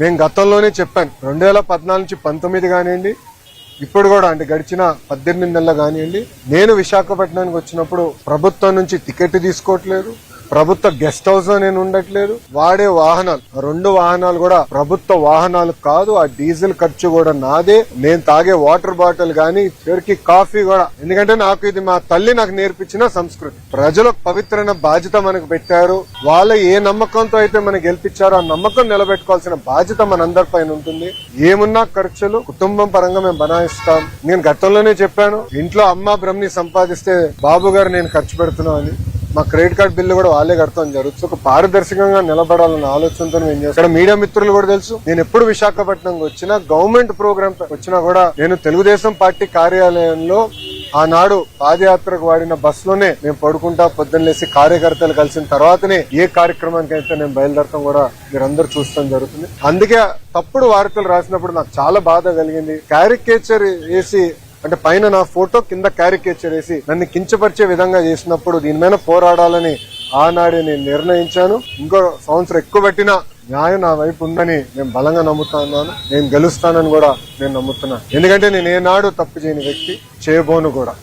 నేను గతంలోనే చెప్పాను రెండు వేల పద్నాలుగు నుంచి పంతొమ్మిది కానివ్వండి ఇప్పుడు కూడా అంటే గడిచిన పద్దెనిమిది నెలలు కానివ్వండి నేను విశాఖపట్నానికి వచ్చినప్పుడు ప్రభుత్వం నుంచి టికెట్ తీసుకోవట్లేదు ప్రభుత్వ గెస్ట్ హౌస్లో నేను ఉండట్లేదు. వాడే వాహనాలు. రెండు వాహనాలు కూడా ప్రభుత్వ వాహనాలు కాదు ఆ డీజిల్ ఖర్చు కూడా నాదే. నేను తాగే వాటర్ బాటిల్ గానీ చివరికి కాఫీ కూడా. ఎందుకంటే నాకు ఇది మా తల్లి నాకు నేర్పించిన సంస్కృతి. ప్రజలకు పవిత్రమైన బాధ్యత మనకు పెట్టారు. వాళ్ళ ఏ నమ్మకంతో అయితే మనకు గెలిపించారో ఆ నమ్మకం నిలబెట్టుకోవాల్సిన బాధ్యత మనందరి పైన ఉంటుంది. ఏమున్నా ఖర్చులు కుటుంబం పరంగా మేము బనాయిస్తాం. నేను గతంలోనే చెప్పాను ఇంట్లో అమ్మ బ్రహ్మని సంపాదిస్తే బాబు గారు నేను ఖర్చు పెడుతున్నాను అని మా క్రెడిట్ కార్డ్ బిల్లు కూడా వాళ్ళే కడతాం జరుగుతుంది. ఒక పారదర్శకంగా నిలబడాలన్న ఆలోచనతో మేము చేస్తాం? ఇక్కడ మీడియా మిత్రులు కూడా తెలుసు. నేను ఎప్పుడు విశాఖపట్నంకి వచ్చినా గవర్నమెంట్ ప్రోగ్రామ్ వచ్చినా కూడా నేను తెలుగుదేశం పార్టీ కార్యాలయంలో ఆనాడు పాదయాత్రకు వాడిన బస్సులోనే మేము పడుకుంటా పొద్దున్న లేసి కార్యకర్తలు కలిసిన తర్వాతనే ఏ కార్యక్రమానికి అయితే నేను బయలుదేరతాం కూడా మీరందరూ చూస్తాం జరుగుతుంది. అందుకే తప్పుడు వార్తలు రాసినప్పుడు నాకు చాలా బాధ కలిగింది. క్యారికేచర్ వేసి అంటే పైన నా ఫోటో కింద క్యారికేచర్ వేసి నన్ను కించపరిచే విధంగా చేసినప్పుడు దీని పోరాడాలని ఆనాడే నేను నిర్ణయించాను. ఇంకో సంవత్సరం ఎక్కువ పెట్టినా న్యాయం నా వైపు ఉందని నేను బలంగా నమ్ముతున్నాను నేను గెలుస్తానని కూడా నేను నమ్ముతున్నాను ఎందుకంటే నేను ఏనాడు తప్పు చేయని వ్యక్తి చేయబోను కూడా.